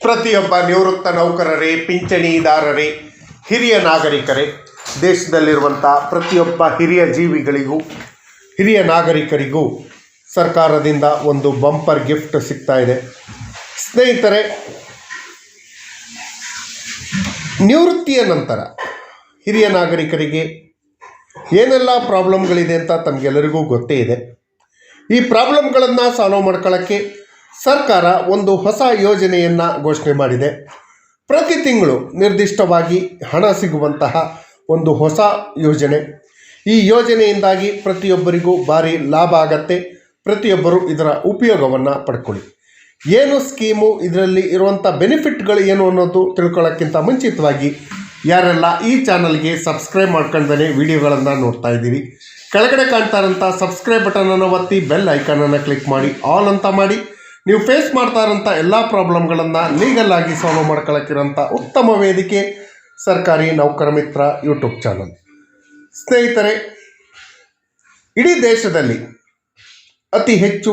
ಪ್ರತಿಯೊಬ್ಬ ನಿವೃತ್ತ ನೌಕರರೇ, ಪಿಂಚಣಿದಾರರೇ, ಹಿರಿಯ ನಾಗರಿಕರೇ ದೇಶದಲ್ಲಿರುವಂಥ ಪ್ರತಿಯೊಬ್ಬ ಹಿರಿಯ ಜೀವಿಗಳಿಗೂ, ಹಿರಿಯ ನಾಗರಿಕರಿಗೂ ಸರ್ಕಾರದಿಂದ ಒಂದು ಬಂಪರ್ ಗಿಫ್ಟ್ ಸಿಗ್ತಾ ಇದೆ. ಸ್ನೇಹಿತರೆ, ನಿವೃತ್ತಿಯ ನಂತರ ಹಿರಿಯ ನಾಗರಿಕರಿಗೆ ಏನೆಲ್ಲ ಪ್ರಾಬ್ಲಮ್ಗಳಿದೆ ಅಂತ ತಮಗೆಲ್ಲರಿಗೂ ಗೊತ್ತೇ ಇದೆ. ಈ ಪ್ರಾಬ್ಲಮ್ಗಳನ್ನು ಸಾಲ್ವ್ ಮಾಡ್ಕೊಳ್ಳೋಕ್ಕೆ ಸರ್ಕಾರ ಒಂದು ಹೊಸ ಯೋಜನೆಯನ್ನು ಘೋಷಣೆ ಮಾಡಿದೆ. ಪ್ರತಿ ತಿಂಗಳು ನಿರ್ದಿಷ್ಟವಾಗಿ ಹಣ ಸಿಗುವಂತಹ ಒಂದು ಹೊಸ ಯೋಜನೆ. ಈ ಯೋಜನೆಯಿಂದಾಗಿ ಪ್ರತಿಯೊಬ್ಬರಿಗೂ ಭಾರಿ ಲಾಭ ಆಗತ್ತೆ. ಪ್ರತಿಯೊಬ್ಬರು ಇದರ ಉಪಯೋಗವನ್ನು ಪಡ್ಕೊಳ್ಳಿ. ಏನು ಸ್ಕೀಮು ಇದರಲ್ಲಿ ಇರುವಂಥ ಬೆನಿಫಿಟ್ಗಳು ಏನು ಅನ್ನೋದು ತಿಳ್ಕೊಳ್ಳೋಕ್ಕಿಂತ ಮುಂಚಿತವಾಗಿ ಯಾರೆಲ್ಲ ಈ ಚಾನಲ್ಗೆ ಸಬ್ಸ್ಕ್ರೈಬ್ ಮಾಡ್ಕೊಂಡೇ ವಿಡಿಯೋಗಳನ್ನು ನೋಡ್ತಾ ಇದ್ದೀರಿ. ಕೆಳಗಡೆ ಕಾಣ್ತಾ ಇರೋಂಥ ಸಬ್ಸ್ಕ್ರೈಬ್ ಬಟನನ್ನು ಒತ್ತಿ ಬೆಲ್ ಐಕಾನನ್ನು ಕ್ಲಿಕ್ ಮಾಡಿ, ಆಲ್ ಅಂತ ಮಾಡಿ. ನೀವು ಫೇಸ್ ಮಾಡ್ತಾ ಇರೋಂಥ ಎಲ್ಲ ಪ್ರಾಬ್ಲಮ್ಗಳನ್ನು ಲೀಗಲ್ ಆಗಿ ಸಾಲ್ವ್ ಮಾಡ್ಕೊಳ್ಳೋಕ್ಕಿರೋಂಥ ಉತ್ತಮ ವೇದಿಕೆ ಸರ್ಕಾರಿ ನೌಕರ ಮಿತ್ರ ಯೂಟ್ಯೂಬ್ ಚಾನಲ್ ಸ್ನೇಹಿತರೆ, ಇಡೀ ದೇಶದಲ್ಲಿ ಅತಿ ಹೆಚ್ಚು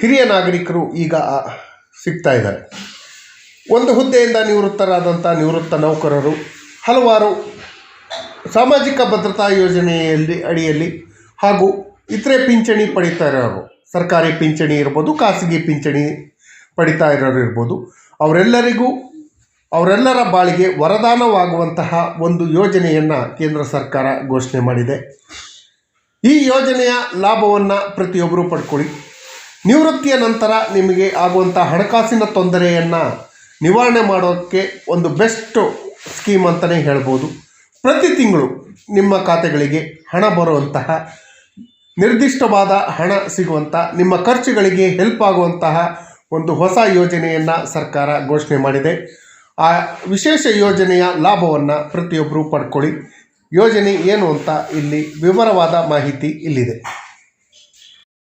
ಹಿರಿಯ ನಾಗರಿಕರು ಈಗ ಸಿಗ್ತಾ ಇದ್ದಾರೆ. ಒಂದು ಹುದ್ದೆಯಿಂದ ನಿವೃತ್ತರಾದಂಥ ನಿವೃತ್ತ ನೌಕರರು ಹಲವಾರು ಸಾಮಾಜಿಕ ಭದ್ರತಾ ಯೋಜನೆಯಲ್ಲಿ ಅಡಿಯಲ್ಲಿ ಹಾಗೂ ಇತರೆ ಪಿಂಚಣಿ ಪಡೀತಾ ಇರೋರು. ಸರ್ಕಾರಿ ಪಿಂಚಣಿ ಇರ್ಬೋದು, ಖಾಸಗಿ ಪಿಂಚಣಿ ಪಡಿತಾ ಇರೋರು ಇರ್ಬೋದು. ಅವರೆಲ್ಲರಿಗೂ, ಅವರೆಲ್ಲರ ಬಾಳಿಗೆ ವರದಾನವಾಗುವಂತಹ ಒಂದು ಯೋಜನೆಯನ್ನು ಕೇಂದ್ರ ಸರ್ಕಾರ ಘೋಷಣೆ ಮಾಡಿದೆ. ಈ ಯೋಜನೆಯ ಲಾಭವನ್ನು ಪ್ರತಿಯೊಬ್ಬರು ಪಡ್ಕೊಳ್ಳಿ. ನಿವೃತ್ತಿಯ ನಂತರ ನಿಮಗೆ ಆಗುವಂಥ ಹಣಕಾಸಿನ ತೊಂದರೆಯನ್ನು ನಿವಾರಣೆ ಮಾಡೋಕ್ಕೆ ಒಂದು ಬೆಸ್ಟ್ ಸ್ಕೀಮ್ ಅಂತಲೇ ಹೇಳ್ಬೋದು. ಪ್ರತಿ ತಿಂಗಳು ನಿಮ್ಮ ಖಾತೆಗಳಿಗೆ ಹಣ ಬರುವಂತಹ ನಿರ್ದಿಷ್ಟವಾದ ಹಣ ಸಿಗುವಂಥ ನಿಮ್ಮ ಖರ್ಚುಗಳಿಗೆ ಹೆಲ್ಪ್ ಆಗುವಂತಹ ಒಂದು ಹೊಸ ಯೋಜನೆಯನ್ನು ಸರ್ಕಾರ ಘೋಷಣೆ ಮಾಡಿದೆ. ಆ ವಿಶೇಷ ಯೋಜನೆಯ ಲಾಭವನ್ನು ಪ್ರತಿಯೊಬ್ಬರು ಪಡ್ಕೊಳ್ಳಿ. ಯೋಜನೆ ಏನು ಅಂತ ಇಲ್ಲಿ ವಿವರವಾದ ಮಾಹಿತಿ ಇಲ್ಲಿದೆ.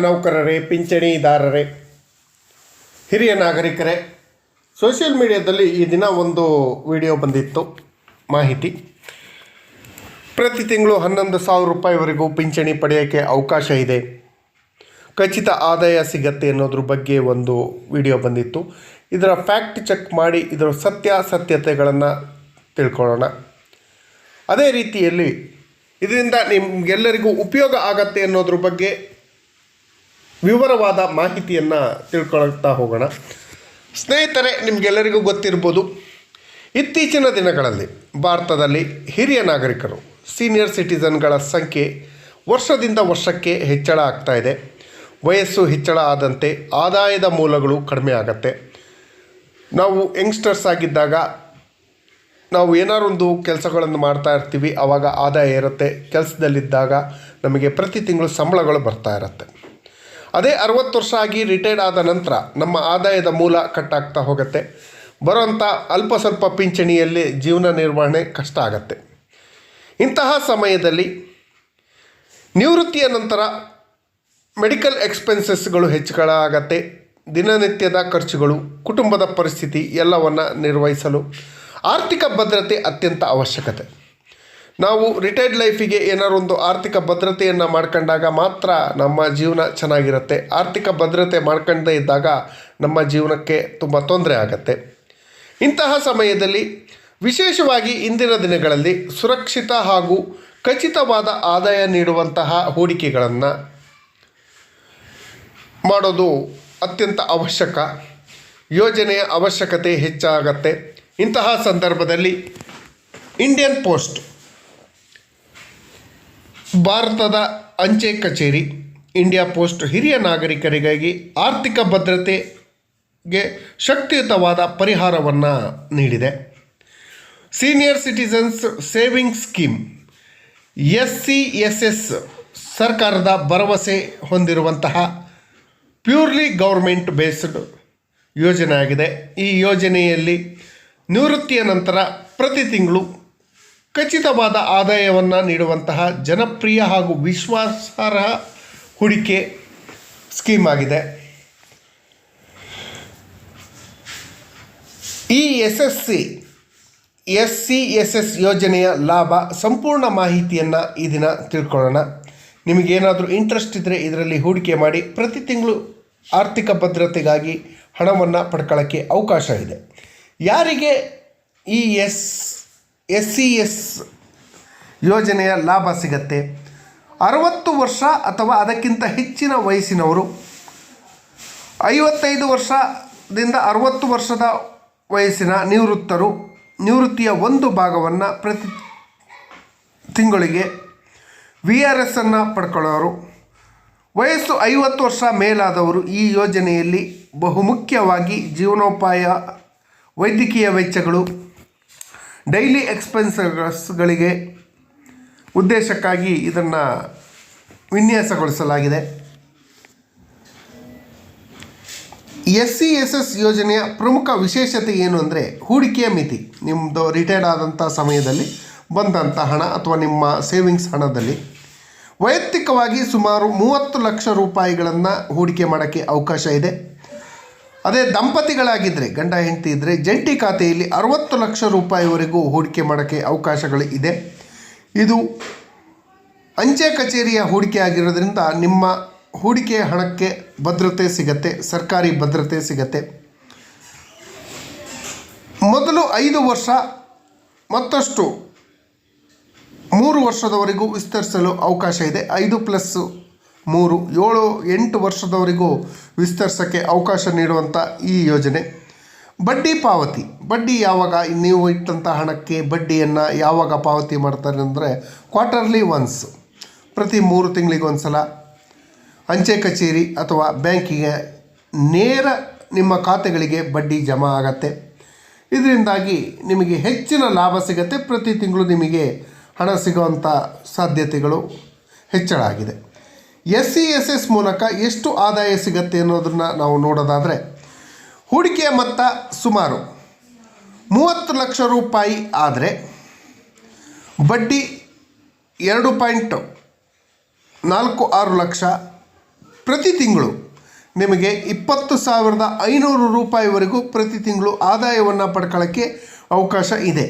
ನೌಕರರೇ, ಪಿಂಚಣಿದಾರರೇ, ಹಿರಿಯ ನಾಗರಿಕರೇ, ಸೋಷಿಯಲ್ ಮೀಡಿಯಾದಲ್ಲಿ ಈ ದಿನ ಒಂದು ವಿಡಿಯೋ ಬಂದಿತ್ತು. ಮಾಹಿತಿ. ಪ್ರತಿ ತಿಂಗಳು ಹನ್ನೊಂದು ಸಾವಿರ ರೂಪಾಯಿವರೆಗೂ ಪಿಂಚಣಿ ಪಡೆಯೋಕ್ಕೆ ಅವಕಾಶ ಇದೆ. ಖಚಿತ ಆದಾಯ ಸಿಗತ್ತೆ ಅನ್ನೋದ್ರ ಬಗ್ಗೆ ಒಂದು ವಿಡಿಯೋ ಬಂದಿತ್ತು. ಇದರ ಫ್ಯಾಕ್ಟ್ ಚೆಕ್ ಮಾಡಿ ಇದರ ಸತ್ಯಾಸತ್ಯತೆಗಳನ್ನು ತಿಳ್ಕೊಳ್ಳೋಣ. ಅದೇ ರೀತಿಯಲ್ಲಿ ಇದರಿಂದ ನಿಮಗೆಲ್ಲರಿಗೂ ಉಪಯೋಗ ಆಗತ್ತೆ ಅನ್ನೋದ್ರ ಬಗ್ಗೆ ವಿವರವಾದ ಮಾಹಿತಿಯನ್ನು ತಿಳ್ಕೊಳ್ತಾ ಹೋಗೋಣ. ಸ್ನೇಹಿತರೆ, ನಿಮಗೆಲ್ಲರಿಗೂ ಗೊತ್ತಿರ್ಬೋದು, ಇತ್ತೀಚಿನ ದಿನಗಳಲ್ಲಿ ಭಾರತದಲ್ಲಿ ಹಿರಿಯ ನಾಗರಿಕರು ಸೀನಿಯರ್ ಸಿಟಿಸನ್ಗಳ ಸಂಖ್ಯೆ ವರ್ಷದಿಂದ ವರ್ಷಕ್ಕೆ ಹೆಚ್ಚಳ ಆಗ್ತಾ ಇದೆ. ವಯಸ್ಸು ಹೆಚ್ಚಳ ಆದಂತೆ ಆದಾಯದ ಮೂಲಗಳು ಕಡಿಮೆ ಆಗತ್ತೆ. ನಾವು ಯಂಗ್ಸ್ಟರ್ಸ್ ಆಗಿದ್ದಾಗ ನಾವು ಏನಾರೊಂದು ಕೆಲಸಗಳನ್ನು ಮಾಡ್ತಾ ಇರ್ತೀವಿ ಆವಾಗ ಆದಾಯ ಇರುತ್ತೆ. ಕೆಲಸದಲ್ಲಿದ್ದಾಗ ನಮಗೆ ಪ್ರತಿ ತಿಂಗಳು ಸಂಬಳಗಳು ಬರ್ತಾ ಇರುತ್ತೆ. ಅದೇ ಅರವತ್ತು ವರ್ಷ ಆಗಿ ರಿಟೈರ್ಡ್ ಆದ ನಂತರ ನಮ್ಮ ಆದಾಯದ ಮೂಲ ಕಟ್ಟಾಗ್ತಾ ಹೋಗುತ್ತೆ. ಬರೋಂಥ ಅಲ್ಪ ಸ್ವಲ್ಪ ಪಿಂಚಣಿಯಲ್ಲಿ ಜೀವನ ನಿರ್ವಹಣೆ ಕಷ್ಟ ಆಗತ್ತೆ. ಇಂತಹ ಸಮಯದಲ್ಲಿ ನಿವೃತ್ತಿಯ ನಂತರ ಮೆಡಿಕಲ್ ಎಕ್ಸ್ಪೆನ್ಸಸ್ಗಳು ಹೆಚ್ಚುಗಳಾಗತ್ತೆ. ದಿನನಿತ್ಯದ ಖರ್ಚುಗಳು, ಕುಟುಂಬದ ಪರಿಸ್ಥಿತಿ ಎಲ್ಲವನ್ನು ನಿರ್ವಹಿಸಲು ಆರ್ಥಿಕ ಭದ್ರತೆ ಅತ್ಯಂತ ಅವಶ್ಯಕತೆ. ನಾವು ರಿಟೈರ್ಡ್ ಲೈಫಿಗೆ ಏನಾರು ಒಂದು ಆರ್ಥಿಕ ಭದ್ರತೆಯನ್ನು ಮಾಡ್ಕೊಂಡಾಗ ಮಾತ್ರ ನಮ್ಮ ಜೀವನ ಚೆನ್ನಾಗಿರುತ್ತೆ. ಆರ್ಥಿಕ ಭದ್ರತೆ ಮಾಡ್ಕೊಂಡೇ ಇದ್ದಾಗ ನಮ್ಮ ಜೀವನಕ್ಕೆ ತುಂಬ ತೊಂದರೆ ಆಗತ್ತೆ. ಇಂತಹ ಸಮಯದಲ್ಲಿ ವಿಶೇಷವಾಗಿ ಇಂದಿನ ದಿನಗಳಲ್ಲಿ ಸುರಕ್ಷಿತ ಹಾಗೂ ಖಚಿತವಾದ ಆದಾಯ ನೀಡುವಂತಹ ಹೂಡಿಕೆಗಳನ್ನು ಮಾಡೋದು ಅತ್ಯಂತ ಅವಶ್ಯಕ. ಯೋಜನೆಯ ಅವಶ್ಯಕತೆ ಹೆಚ್ಚಾಗತ್ತೆ. ಇಂತಹ ಸಂದರ್ಭದಲ್ಲಿ ಇಂಡಿಯನ್ ಪೋಸ್ಟ್, ಭಾರತದ ಅಂಚೆ ಕಚೇರಿ, ಇಂಡಿಯಾ ಪೋಸ್ಟ್ ಹಿರಿಯ ನಾಗರಿಕರಿಗಾಗಿ ಆರ್ಥಿಕ ಭದ್ರತೆಗೆ ಶಕ್ತಿಯುತವಾದ ಪರಿಹಾರವನ್ನು ನೀಡಿದೆ. Senior citizens saving scheme S C S S ಸರ್ಕಾರದ ಭರವಸೆ ಹೊಂದಿರುವಂತಹ ಪ್ಯೂರ್ಲಿ ಗೌರ್ಮೆಂಟ್ ಬೇಸ್ಡ್ ಯೋಜನೆ ಆಗಿದೆ. ಈ ಯೋಜನೆಯಲ್ಲಿ ನಿವೃತ್ತಿಯ ನಂತರ ಪ್ರತಿ ತಿಂಗಳು ಖಚಿತವಾದ ಆದಾಯವನ್ನು ನೀಡುವಂತಹ ಜನಪ್ರಿಯ ಹಾಗೂ ವಿಶ್ವಾಸಾರ್ಹ ಹೂಡಿಕೆ ಸ್ಕೀಮ್ ಆಗಿದೆ. ಈ S S C S C S S ಯೋಜನೆಯ ಲಾಭ ಸಂಪೂರ್ಣ ಮಾಹಿತಿಯನ್ನು ಈ ದಿನ ತಿಳ್ಕೊಳ್ಳೋಣ. ನಿಮಗೇನಾದರೂ ಇಂಟ್ರೆಸ್ಟ್ ಇದ್ದರೆ ಇದರಲ್ಲಿ ಹೂಡಿಕೆ ಮಾಡಿ ಪ್ರತಿ ತಿಂಗಳು ಆರ್ಥಿಕ ಭದ್ರತೆಗಾಗಿ ಹಣವನ್ನು ಪಡ್ಕೊಳ್ಳೋಕ್ಕೆ ಅವಕಾಶ ಇದೆ. ಯಾರಿಗೆ ಈ ಎಸ್ ಎಸ್ ಸಿ ಎಸ್ ಯೋಜನೆಯ ಲಾಭ ಸಿಗತ್ತೆ? ಅರವತ್ತು ವರ್ಷ ಅಥವಾ ಅದಕ್ಕಿಂತ ಹೆಚ್ಚಿನ ವಯಸ್ಸಿನವರು, ಐವತ್ತೈದು ವರ್ಷದಿಂದ ಅರವತ್ತು ವರ್ಷದ ವಯಸ್ಸಿನ ನಿವೃತ್ತರು ನಿವೃತ್ತಿಯ ಒಂದು ಭಾಗವನ್ನು ಪ್ರತಿ ತಿಂಗಳಿಗೆ ವಿ ಆರ್ ಎಸ್ ಅನ್ನು ಪಡ್ಕೊಳ್ಳೋರು. ವಯಸ್ಸು ಐವತ್ತು ವರ್ಷ ಮೇಲಾದವರು ಈ ಯೋಜನೆಯಲ್ಲಿ ಬಹುಮುಖ್ಯವಾಗಿ ಜೀವನೋಪಾಯ, ವೈದ್ಯಕೀಯ ವೆಚ್ಚಗಳು ಡೈಲಿ ಎಕ್ಸ್ಪೆನ್ಸಸ್ಗಳಿಗೆ ಉದ್ದೇಶಕ್ಕಾಗಿ ಇದನ್ನು ವಿನ್ಯಾಸಗೊಳಿಸಲಾಗಿದೆ. ಎಸ್ ಸಿ ಎಸ್ ಎಸ್ ಯೋಜನೆಯ ಪ್ರಮುಖ ವಿಶೇಷತೆ ಏನು ಅಂದರೆ ಹೂಡಿಕೆಯ ಮಿತಿ. ನಿಮ್ಮದು ರಿಟೈರ್ಡ್ ಆದಂಥ ಸಮಯದಲ್ಲಿ ಬಂದಂಥ ಹಣ ಅಥವಾ ನಿಮ್ಮ ಸೇವಿಂಗ್ಸ್ ಹಣದಲ್ಲಿ ವೈಯಕ್ತಿಕವಾಗಿ ಸುಮಾರು ಮೂವತ್ತು ಲಕ್ಷ ರೂಪಾಯಿಗಳನ್ನು ಹೂಡಿಕೆ ಮಾಡೋಕ್ಕೆ ಅವಕಾಶ ಇದೆ. ಅದೇ ದಂಪತಿಗಳಾಗಿದ್ದರೆ ಗಂಡ ಹೆಂಡತಿ ಇದ್ದರೆ ಜಂಟಿ ಖಾತೆಯಲ್ಲಿ ಅರವತ್ತು ಲಕ್ಷ ರೂಪಾಯಿವರೆಗೂ ಹೂಡಿಕೆ ಮಾಡೋಕ್ಕೆ ಅವಕಾಶಗಳು ಇದೆ. ಇದು ಅಂಚೆ ಕಚೇರಿಯ ಹೂಡಿಕೆ ಆಗಿರೋದ್ರಿಂದ ನಿಮ್ಮ ಹೂಡಿಕೆ ಹಣಕ್ಕೆ ಭದ್ರತೆ ಸಿಗತ್ತೆ, ಸರ್ಕಾರಿ ಭದ್ರತೆ ಸಿಗತ್ತೆ. ಮೊದಲು ಐದು ವರ್ಷ, ಮತ್ತಷ್ಟು ಮೂರು ವರ್ಷದವರೆಗೂ ವಿಸ್ತರಿಸಲು ಅವಕಾಶ ಇದೆ. ಐದು ಪ್ಲಸ್ ಮೂರು, ಏಳು, ಎಂಟು ವರ್ಷದವರೆಗೂ ವಿಸ್ತರಿಸೋಕ್ಕೆ ಅವಕಾಶ ನೀಡುವಂಥ ಈ ಯೋಜನೆ. ಬಡ್ಡಿ ಪಾವತಿ, ಬಡ್ಡಿ ಯಾವಾಗ ನೀವು ಇಟ್ಟಂಥ ಹಣಕ್ಕೆ ಬಡ್ಡಿಯನ್ನು ಯಾವಾಗ ಪಾವತಿ ಮಾಡ್ತಾರೆ ಅಂದರೆ ಕ್ವಾರ್ಟರ್ಲಿ ಒನ್ಸ್ ಪ್ರತಿ ಮೂರು ತಿಂಗಳಿಗೆ ಒಂದು ಸಲ ಅಂಚೆ ಕಚೇರಿ ಅಥವಾ ಬ್ಯಾಂಕಿಗೆ ನೇರ ನಿಮ್ಮ ಖಾತೆಗಳಿಗೆ ಬಡ್ಡಿ ಜಮಾ ಆಗತ್ತೆ. ಇದರಿಂದಾಗಿ ನಿಮಗೆ ಹೆಚ್ಚಿನ ಲಾಭ ಸಿಗತ್ತೆ. ಪ್ರತಿ ತಿಂಗಳು ನಿಮಗೆ ಹಣ ಸಿಗುವಂಥ ಸಾಧ್ಯತೆಗಳು ಹೆಚ್ಚಳ ಆಗಿದೆ. ಎಸ್ ಸಿ ಎಸ್ ಎಸ್ ಮೂಲಕ ಎಷ್ಟು ಆದಾಯ ಸಿಗತ್ತೆ ಅನ್ನೋದನ್ನು ನಾವು ನೋಡೋದಾದರೆ, ಹೂಡಿಕೆಯ ಮೊತ್ತ ಸುಮಾರು ಮೂವತ್ತು ಲಕ್ಷ ರೂಪಾಯಿ ಆದರೆ ಬಡ್ಡಿ ಎರಡು ಪಾಯಿಂಟ್ ನಾಲ್ಕು ಆರು ಲಕ್ಷ ಪ್ರತಿ ತಿಂಗಳು ನಿಮಗೆ ಇಪ್ಪತ್ತು ಸಾವಿರದ ಐನೂರು ರೂಪಾಯಿವರೆಗೂ ಪ್ರತಿ ತಿಂಗಳು ಆದಾಯವನ್ನು ಪಡ್ಕೊಳ್ಳೋಕ್ಕೆ ಅವಕಾಶ ಇದೆ.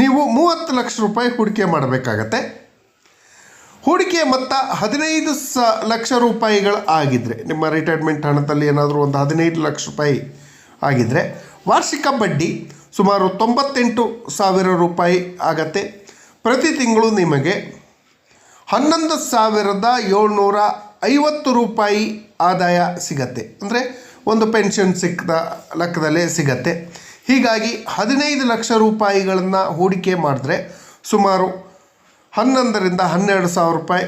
ನೀವು ಮೂವತ್ತು ಲಕ್ಷ ರೂಪಾಯಿ ಹೂಡಿಕೆ ಮಾಡಬೇಕಾಗತ್ತೆ. ಹೂಡಿಕೆ ಮೊತ್ತ ಹದಿನೈದು ಸ ಲಕ್ಷ ರೂಪಾಯಿಗಳು ಆಗಿದ್ದರೆ ನಿಮ್ಮ ರಿಟೈರ್ಮೆಂಟ್ ಹಣದಲ್ಲಿ ಏನಾದರೂ ಒಂದು ಹದಿನೈದು ಲಕ್ಷ ರೂಪಾಯಿ ಆಗಿದ್ದರೆ ವಾರ್ಷಿಕ ಬಡ್ಡಿ ಸುಮಾರು ತೊಂಬತ್ತೆಂಟು ಸಾವಿರ ರೂಪಾಯಿ ಆಗತ್ತೆ. ಪ್ರತಿ ತಿಂಗಳು ನಿಮಗೆ ಹನ್ನೊಂದು ಸಾವಿರದ ಏಳ್ನೂರ ಐವತ್ತು ರೂಪಾಯಿ ಆದಾಯ ಸಿಗತ್ತೆ. ಅಂದರೆ ಒಂದು ಪೆನ್ಷನ್ ಸಿಕ್ಕದ ಲೆಕ್ಕದಲ್ಲೇ ಸಿಗತ್ತೆ. ಹೀಗಾಗಿ ಹದಿನೈದು ಲಕ್ಷ ರೂಪಾಯಿಗಳನ್ನು ಹೂಡಿಕೆ ಮಾಡಿದ್ರೆ ಸುಮಾರು ಹನ್ನೊಂದರಿಂದ ಹನ್ನೆರಡು ಸಾವಿರ ರೂಪಾಯಿ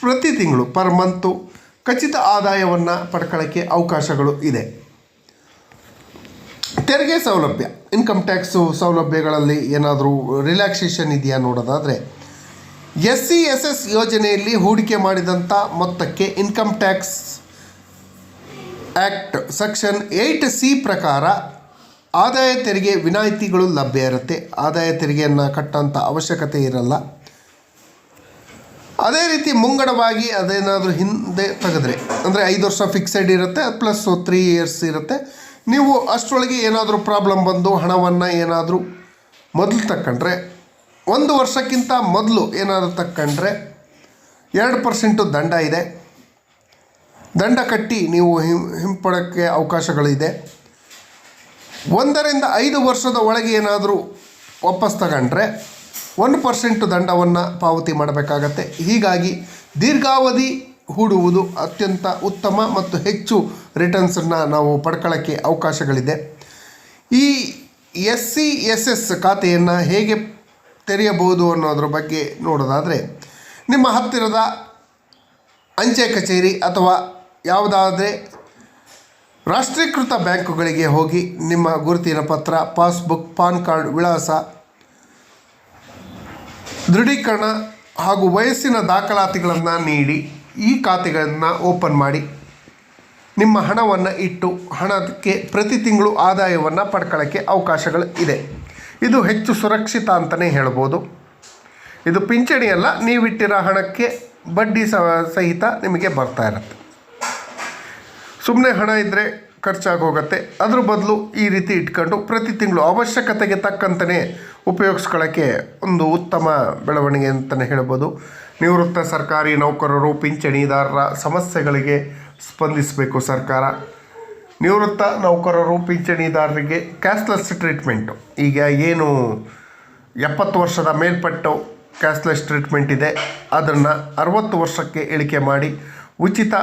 ಪ್ರತಿ ತಿಂಗಳು ಪರ್ ಮಂತು ಖಚಿತ ಆದಾಯವನ್ನು ಪಡ್ಕೊಳ್ಳೋಕ್ಕೆ ಅವಕಾಶಗಳು ಇದೆ. ತೆರಿಗೆ ಸೌಲಭ್ಯ. ಇನ್ಕಮ್ ಟ್ಯಾಕ್ಸು ಸೌಲಭ್ಯಗಳಲ್ಲಿ ಏನಾದರೂ ರಿಲ್ಯಾಕ್ಸೇಷನ್ ಇದೆಯಾ ನೋಡೋದಾದರೆ ಎಸ್ ಸಿ ಎಸ್ ಎಸ್ ಯೋಜನೆಯಲ್ಲಿ ಹೂಡಿಕೆ ಮಾಡಿದಂಥ ಮೊತ್ತಕ್ಕೆ income tax act section eight C ಪ್ರಕಾರ ಆದಾಯ ತೆರಿಗೆ ವಿನಾಯಿತಿಗಳು ಲಭ್ಯ ಇರುತ್ತೆ. ಆದಾಯ ತೆರಿಗೆಯನ್ನು ಕಟ್ಟಂಥ ಅವಶ್ಯಕತೆ ಇರಲ್ಲ. ಅದೇ ರೀತಿ ಮುಂಗಡವಾಗಿ ಅದೇನಾದರೂ ಹಿಂದೆ ತೆಗೆದ್ರೆ, ಅಂದರೆ ಐದು ವರ್ಷ ಫಿಕ್ಸೆಡ್ ಇರುತ್ತೆ ಪ್ಲಸ್ ತ್ರೀ ಇಯರ್ಸ್ ಇರುತ್ತೆ. ನೀವು ಅಷ್ಟರೊಳಗೆ ಏನಾದರೂ ಪ್ರಾಬ್ಲಮ್ ಬಂದು ಹಣವನ್ನು ಏನಾದರೂ ಮೊದಲು ತಕ್ಕೊಂಡ್ರೆ ಒಂದು ವರ್ಷಕ್ಕಿಂತ ಮೊದಲು ಏನಾದರೂ ತಕ್ಕಂಡ್ರೆ ಎರಡು ಪರ್ಸೆಂಟು ದಂಡ ಇದೆ. ದಂಡ ಕಟ್ಟಿ ನೀವು ಹಿಂ, ಹಿಂಪಡೋಕ್ಕೆ ಅವಕಾಶಗಳಿದೆ. ಒಂದರಿಂದ ಐದು ವರ್ಷದ ಒಳಗೆ ಏನಾದರೂ ವಾಪಸ್ ತಗೊಂಡ್ರೆ ಒಂದು ಪರ್ಸೆಂಟು ದಂಡವನ್ನು ಪಾವತಿ ಮಾಡಬೇಕಾಗತ್ತೆ. ಹೀಗಾಗಿ ದೀರ್ಘಾವಧಿ ಹೂಡುವುದು ಅತ್ಯಂತ ಉತ್ತಮ ಮತ್ತು ಹೆಚ್ಚು ರಿಟರ್ನ್ಸನ್ನು ನಾವು ಪಡ್ಕೊಳ್ಳೋಕ್ಕೆ ಅವಕಾಶಗಳಿದೆ. ಈ ಎಸ್ ಸಿ ಎಸ್ ಎಸ್ ಖಾತೆಯನ್ನು ಹೇಗೆ ತೆರೆಯಬಹುದು ಅನ್ನೋದ್ರ ಬಗ್ಗೆ ನೋಡೋದಾದರೆ, ನಿಮ್ಮ ಹತ್ತಿರದ ಅಂಚೆ ಕಚೇರಿ ಅಥವಾ ಯಾವುದಾದ್ರೆ ರಾಷ್ಟ್ರೀಕೃತ ಬ್ಯಾಂಕುಗಳಿಗೆ ಹೋಗಿ ನಿಮ್ಮ ಗುರುತಿನ ಪತ್ರ, ಪಾಸ್ಬುಕ್, ಪಾನ್ ಕಾರ್ಡ್, ವಿಳಾಸ, ದೃಢೀಕರಣ ಹಾಗೂ ವಯಸ್ಸಿನ ದಾಖಲಾತಿಗಳನ್ನು ನೀಡಿ, ಈ ಖಾತೆಗಳನ್ನು ಓಪನ್ ಮಾಡಿ, ನಿಮ್ಮ ಹಣವನ್ನು ಇಟ್ಟು ಹಣಕ್ಕೆ ಪ್ರತಿ ತಿಂಗಳು ಆದಾಯವನ್ನು ಪಡ್ಕೊಳ್ಳೋಕ್ಕೆ ಅವಕಾಶಗಳು ಇದೆ. ಇದು ಹೆಚ್ಚು ಸುರಕ್ಷಿತ ಅಂತಲೇ ಹೇಳ್ಬೋದು. ಇದು ಪಿಂಚಣಿ ಅಲ್ಲ, ನೀವಿಟ್ಟಿರೋ ಹಣಕ್ಕೆ ಬಡ್ಡಿ ಸಹಿತ ನಿಮಗೆ ಬರ್ತಾ ಇರುತ್ತೆ. ಸುಮ್ಮನೆ ಹಣ ಇದ್ದರೆ ಖರ್ಚಾಗಿ ಹೋಗುತ್ತೆ ಅದ್ರ ಬದಲು ಈ ರೀತಿ ಇಟ್ಕೊಂಡು ಪ್ರತಿ ತಿಂಗಳು ಅವಶ್ಯಕತೆಗೆ ತಕ್ಕಂತೆಯೇ ಉಪಯೋಗಿಸ್ಕೊಳ್ಳೋಕ್ಕೆ ಒಂದು ಉತ್ತಮ ಬೆಳವಣಿಗೆ ಅಂತಲೇ ಹೇಳ್ಬೋದು. ನಿವೃತ್ತ ಸರ್ಕಾರಿ ನೌಕರರು, ಪಿಂಚಣಿದಾರರ ಸಮಸ್ಯೆಗಳಿಗೆ ಸ್ಪಂದಿಸಬೇಕು ಸರ್ಕಾರ. ನಿವೃತ್ತ ನೌಕರರು, ಪಿಂಚಣಿದಾರರಿಗೆ ಕ್ಯಾಶ್ಲೆಸ್ ಟ್ರೀಟ್ಮೆಂಟು ಈಗ ಏನು ಎಪ್ಪತ್ತು ವರ್ಷದ ಮೇಲ್ಪಟ್ಟು ಕ್ಯಾಶ್ಲೆಸ್ ಟ್ರೀಟ್ಮೆಂಟ್ ಇದೆ. ಅದನ್ನು ಅರವತ್ತು ವರ್ಷಕ್ಕೆ ಇಳಿಕೆ ಮಾಡಿ ಉಚಿತ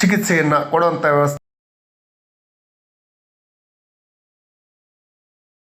ಚಿಕಿತ್ಸೆಯನ್ನು ಕೊಡುವಂಥ ವ್ಯವಸ್ಥೆ